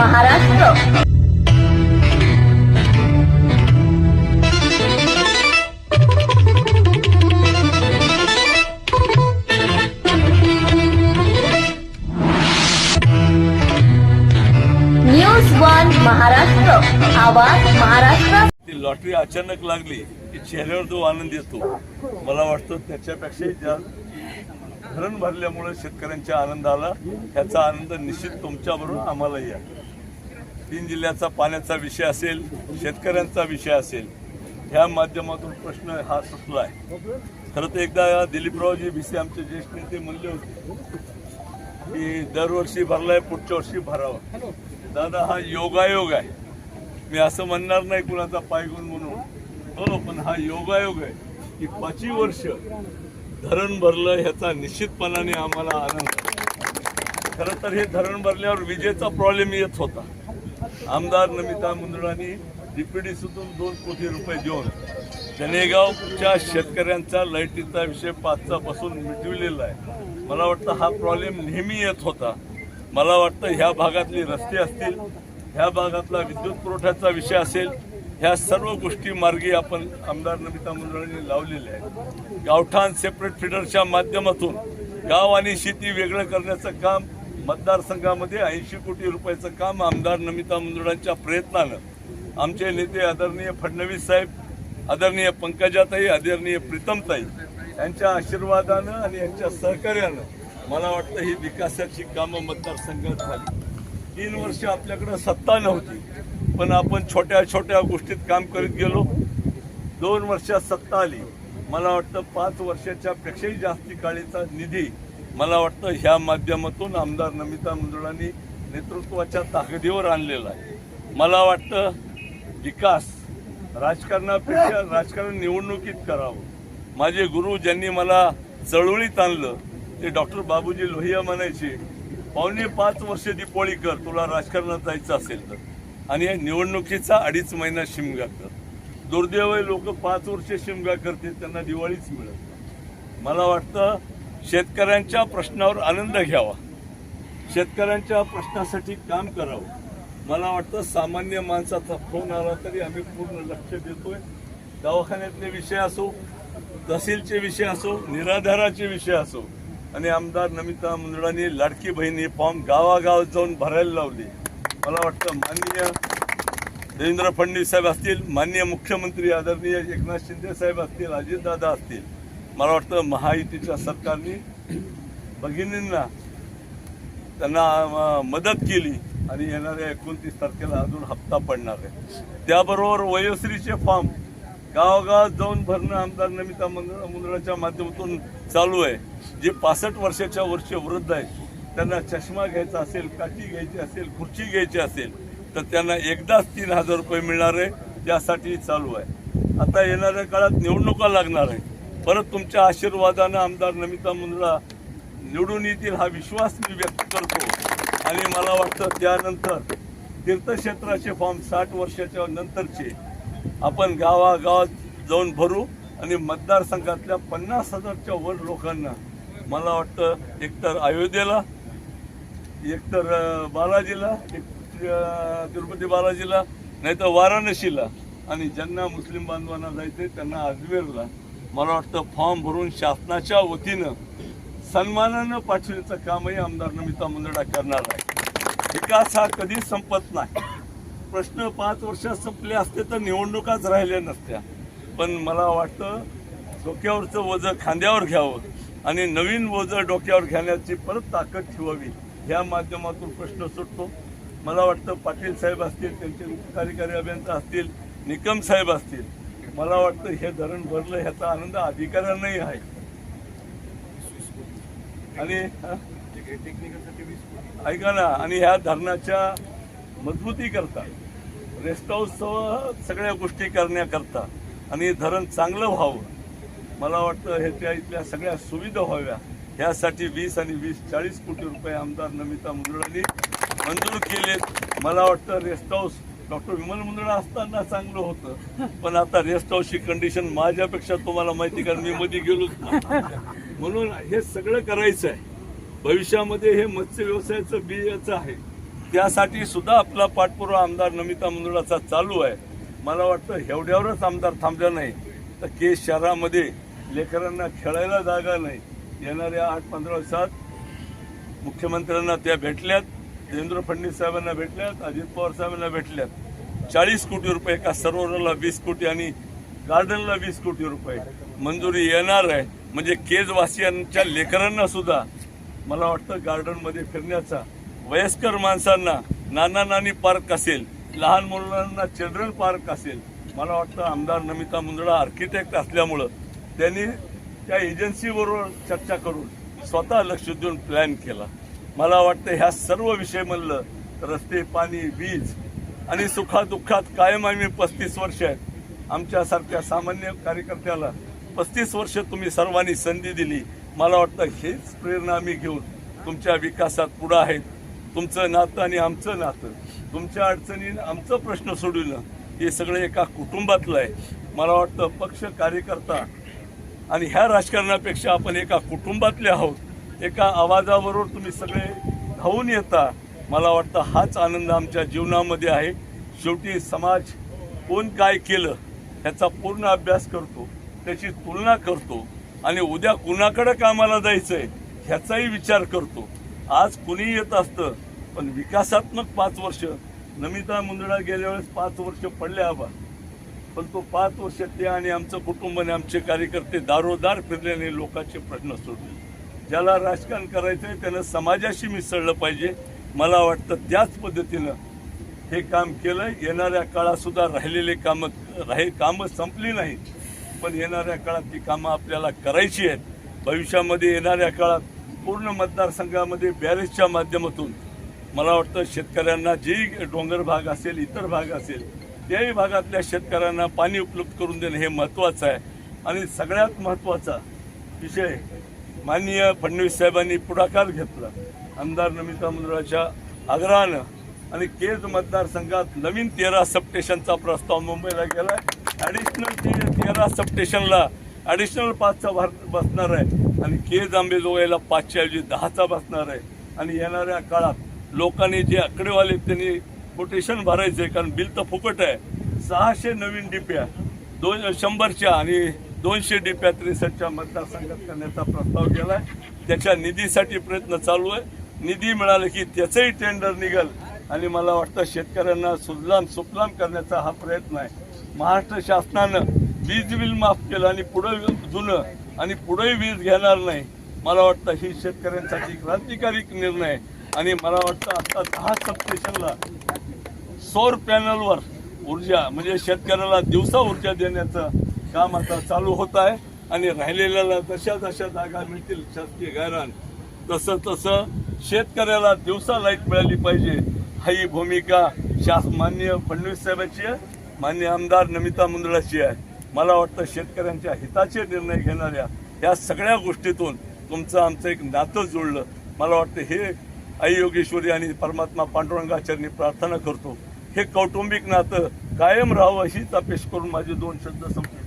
Maharashtra. News one Maharashtra. आवाज महाराष्ट्र. ती lottery अचानक लागली की चेहऱ्यावर जो आनंद येतो. मला वाटतं त्याच्यापेक्षाही जास्त धरण भरल्यामुळे शेतकऱ्यांच्या आनंदाला त्याचा आनंद निश्चित तुमच्याबरोबर आम्हालाही आहे. तीन जिल्ह्याचा पाण्याचा विषय असेल शेतकऱ्यांचा विषय असेल ह्या माध्यमातून प्रश्न हा सुटला आहे खरं तर एकदा दिलीपरावजी भिसे आमचे ज्येष्ठ नेते म्हणले होते की दरवर्षी भरलाय पुढच्या वर्षी भरावा. दादा हा योगायोग आहे. मी असं म्हणणार नाही कुणाचा पायगुण म्हणून. हो पण हा योगायोग आहे की पाचवी वर्ष धरण भरलं ह्याचा निश्चितपणाने आम्हाला आनंद खरं तर हे धरण भरल्यावर विजेचा प्रॉब्लेम येत होता. आमदार नमिता मुंदडांनी डीपीडीसीतून दोन कोटी रुपये देऊन जनेगावच्या शेतकऱ्यांचा लाईटीचा विषय पाचचा पासून मिटविलेला आहे. मला वाटतं हा प्रॉब्लेम नेहमी येत होता. मला वाटतं ह्या भागातले रस्ते असतील ह्या भागातला विद्युत पुरवठ्याचा विषय असेल ह्या सर्व गोष्टी मार्गी आपण आमदार नमिता मुंदडांनी लावलेल्या आहेत. गावठाण सेपरेट फिडरच्या माध्यमातून गाव आणि शेती वेगळं करण्याचं काम मतदारसंघामध्ये ऐंशी कोटी रुपयाचं काम आमदार नमिता मुंदडांच्या प्रयत्नानं आमचे नेते आदरणीय फडणवीस साहेब आदरणीय पंकजाताई आदरणीय प्रीतमताई यांच्या आशीर्वादानं आणि यांच्या सहकार्यानं मला वाटतं ही विकासाची कामं मतदारसंघात झाली. तीन वर्ष आपल्याकडं सत्ता नव्हती पण आपण छोट्या छोट्या गोष्टीत काम करीत गेलो. दोन वर्षात सत्ता आली. मला वाटतं पाच वर्षाच्या पेक्षाही जास्ती काळीचा निधी मला वाटतं ह्या माध्यमातून आमदार नमिता मुंदडांनी नेतृत्वाच्या ताकदीवर आणलेला आहे. मला वाटतं विकास राजकारणापेक्षा राजकारण निवडणुकीत करावं. माझे गुरु ज्यांनी मला चळवळीत आणलं ते डॉक्टर बाबूजी लोहिया म्हणायचे पावणे पाच वर्ष दिपोळी कर तुला राजकारणात जायचं असेल तर. आणि निवडणुकीचा अडीच महिना शिमगा कर. दुर्दैव लोक पाच वर्ष शिमगा करते त्यांना दिवाळीच मिळत मला वाटतं शेतकऱ्यांच्या प्रश्नावर आनंद घ्यावा. शेतकऱ्यांच्या प्रश्नासाठी काम करावं. मला वाटतं सामान्य माणसाचा फोन आला तरी आम्ही पूर्ण लक्ष देतोय. दवाखान्यातले विषय असो तहसीलचे विषय असो निराधाराचे विषय असो आणि आमदार नमिता मुंदडांनी लाडकी बहिणी फॉर्म गावागाव जाऊन भरायला लावली. मला वाटतं माननीय देवेंद्र फडणवीस साहेब असतील माननीय मुख्यमंत्री आदरणीय एकनाथ शिंदे साहेब असतील अजितदादा असतील मला वाटतं महायुतीच्या सरकारने भगिनींना त्यांना मदत केली आणि येणाऱ्या एकोणतीस तारखेला अजून हप्ता पडणार आहे. त्याबरोबर वयोश्रीचे फॉर्म गावागावात जाऊन भरणं आमदार नमिता मंदिर मंदिराच्या माध्यमातून चालू आहे. जे पासष्ट वर्षाच्या वरचे वृद्ध आहेत त्यांना चष्मा घ्यायचा असेल काठी घ्यायची असेल खुर्ची घ्यायची असेल तर त्यांना एकदाच तीन हजार रुपये मिळणार आहे त्यासाठी चालू आहे. आता येणाऱ्या काळात निवडणुका लागणार आहे परत तुमच्या आशीर्वादानं आमदार नमिता मुंद्रा निवडून येतील हा विश्वास मी व्यक्त करतो. आणि मला वाटतं त्यानंतर तीर्थक्षेत्राचे फॉर्म साठ वर्षाच्या नंतरचे आपण गावागावात जाऊन भरू आणि मतदारसंघातल्या पन्नास हजारच्या वर लोकांना मला वाटतं एकतर अयोध्येला एकतर बालाजीला एक तिरुपती बालाजीला नाहीतर वाराणसीला. आणि ज्यांना मुस्लिम बांधवांना जायचं त्यांना अजमेरला. मला वाटतं फॉर्म भरून शासनाच्या वतीनं सन्मानानं पाठवण्याचं कामही आमदार नमिता मुंदडा करणार आहे. विकास हा कधीच संपत नाही. प्रश्न पाच वर्षात संपले असते तर निवडणुकाच राहिल्या नसत्या. पण मला वाटतं डोक्यावरचं वजं खांद्यावर घ्यावं आणि नवीन वजं डोक्यावर घेण्याची परत ताकद ठेवावी ह्या माध्यमातून प्रश्न सुटतो. मला वाटतं पाटील साहेब असतील त्यांचे मुख्य कार्यकारी अभियंता असतील निकम साहेब असतील मला वाटतं हे धरण भरलं ह्याचा आनंद अधिकाऱ्यांनाही आहे. आणि ऐका ना आणि ह्या धरणाच्या मजबूती करता रेस्ट हाऊससह सगळ्या गोष्टी करण्याकरता आणि हे धरण चांगलं व्हावं मला वाटतं ह्याच्या इथल्या सगळ्या सुविधा व्हाव्या. ह्यासाठी वीस आणि वीस चाळीस कोटी रुपये आमदार नमिता मुंदळांनी मंजूर केलेत. मला वाटतं rest house doctor Vimal Mundada असताना चांगलं होतं. पण आता रेस्ट हाऊसची कंडिशन माझ्यापेक्षा तुम्हाला माहिती कारण मी मध्ये गेलोच म्हणून हे सगळं करायचं आहे भविष्यामध्ये हे मत्स्य व्यवसायाचं बियाचं आहे. त्यासाठी सुद्धा आपला पाठपुरावा आमदार नमिता मुंदडाचा चालू आहे. मला वाटतं एवढ्यावरच आमदार थांबला नाही. तर केस शहरामध्ये लेकरांना खेळायला जागा नाही. येणाऱ्या आठ पंधरा दिवसात मुख्यमंत्र्यांना त्या भेटल्यात. देवेंद्र फडणवीस साहेबांना भेटल्यात. अजित पवार साहेबांना भेटल्यात. चाळीस कोटी रुपये एका सरोवराला वीस कोटी आणि गार्डनला वीस कोटी रुपये मंजुरी येणार आहे. म्हणजे केजवासियांच्या लेकरांना सुद्धा मला वाटतं गार्डनमध्ये फिरण्याचा वयस्कर माणसांना नाना नानी पार्क असेल लहान मुलांना चिल्ड्रन पार्क असेल मला वाटतं आमदार नमिता मुंदडा आर्किटेक्ट असल्यामुळं त्यांनी त्या एजन्सीबरोबर चर्चा करून स्वतः लक्ष देऊन प्लॅन केला. मला वाटतं ह्या सर्व विषय म्हणलं रस्ते पाणी वीज आणि सुखादुःखात कायम आम्ही पस्तीस वर्ष आहेत आमच्यासारख्या सामान्य कार्यकर्त्याला पस्तीस वर्ष तुम्ही सर्वांनी संधी दिली. मला वाटतं हेच प्रेरणा आम्ही घेऊन तुमच्या विकासात पुढं आहेत. तुमचं नातं आणि आमचं नातं तुमच्या अडचणीनं आमचं प्रश्न सोडवणं हे सगळं एका कुटुंबातलं आहे. मला वाटतं पक्ष कार्यकर्ता आणि ह्या राजकारणापेक्षा आपण एका कुटुंबातले आहोत. एका आवाजाबरोबर तुम्ही सगळे धावून येता. मला वाटतं हाच आनंद आमच्या जीवनामध्ये आहे. शेवटी समाज कोण काय केलं ह्याचा पूर्ण अभ्यास करतो त्याची तुलना करतो आणि उद्या कुणाकडे कामाला जायचं आहे ह्याचाही विचार करतो. आज कुणी येत असतं पण विकासात्मक पाच वर्ष नमिता मुंदडा गेल्या वेळेस पाच वर्ष पडले आबा. पण तो पाच वर्ष ते आणि आमचं कुटुंब आणि आमचे कार्यकर्ते दारोदार फिरल्याने लोकांचे प्रश्न सोडले. ज्याला राजकारण करायचं आहे त्यानं समाजाशी मिसळलं पाहिजे. मला वाटतं त्याच पद्धतीनं हे काम केलं. येणाऱ्या काळातसुद्धा राहिलेले कामं राही कामं संपली नाहीत. पण येणाऱ्या काळात ती कामं आपल्याला करायची आहेत. भविष्यामध्ये येणाऱ्या काळात पूर्ण मतदारसंघामध्ये बॅरेजच्या माध्यमातून मला वाटतं शेतकऱ्यांना जे डोंगर भाग असेल इतर भाग असेल त्याही भागातल्या शेतकऱ्यांना पाणी उपलब्ध करून देणं हे महत्त्वाचं आहे. आणि सगळ्यात महत्त्वाचा विषय माननीय फडणवीस साहेबांनी पुढाकार घेतला. आमदार नमिता मुंद्राच्या आग्रहानं आणि केज मतदारसंघात नवीन तेरा सबस्टेशनचा प्रस्ताव मुंबईला गेला आहे ॲडिशनल तेरा सबस्टेशनला ॲडिशनल पाचचा भार बसणार आहे. आणि केज आंबेजोगाईला पाचशे ऐवजी दहाचा बसणार आहे. आणि येणाऱ्या काळात लोकांनी जे आकडेवाले त्यांनी कोटेशन भरायचे कारण बिल तर फुकट आहे. सहाशे नवीन डिप्या दोन शंभरच्या आणि दोनशे डिप्या त्रेसष्टच्या मतदारसंघात करण्याचा प्रस्ताव केला आहे त्याच्या निधीसाठी प्रयत्न चालू आहे. निधी मिळाला की त्याचंही टेंडर निघल. आणि मला वाटतं शेतकऱ्यांना सुजलाम सुफलाम करण्याचा हा प्रयत्न आहे. महाराष्ट्र शासनानं वीज बिल माफ केलं आणि पुढं जुनं आणि पुढेही वीज घेणार नाही. मला वाटतं ही शेतकऱ्यांसाठी क्रांतिकारी निर्णय आहे. आणि मला वाटतं आता दहा सबस्टेशनला सौर पॅनलवर ऊर्जा म्हणजे शेतकऱ्याला दिवसा ऊर्जा देण्याचं काम आता चालू होत आहे. आणि राहिलेल्याला जशा जशा जागा मिळतील शासकीय गायरान तसं तसं शेतकऱ्याला दिवसा लाइट मिळाली पाहिजे. ही भूमिका शास मान्य फडणवीस साहेबांची आहे. मान्य आमदार नमिता मुंदडाची आहे. मला वाटतं शेतकऱ्यांच्या हिताचे निर्णय घेणाऱ्या या सगळ्या गोष्टीतून तुमचं आमचं एक नातं जुळलं. मला वाटतं हे आई योगेश्वरी आणि परमात्मा पांडुरंगाचरणी प्रार्थना करतो. हे कौटुंबिक नातं कायम राहावं हीच अपेक्षा करून माझे दोन शब्द संपले.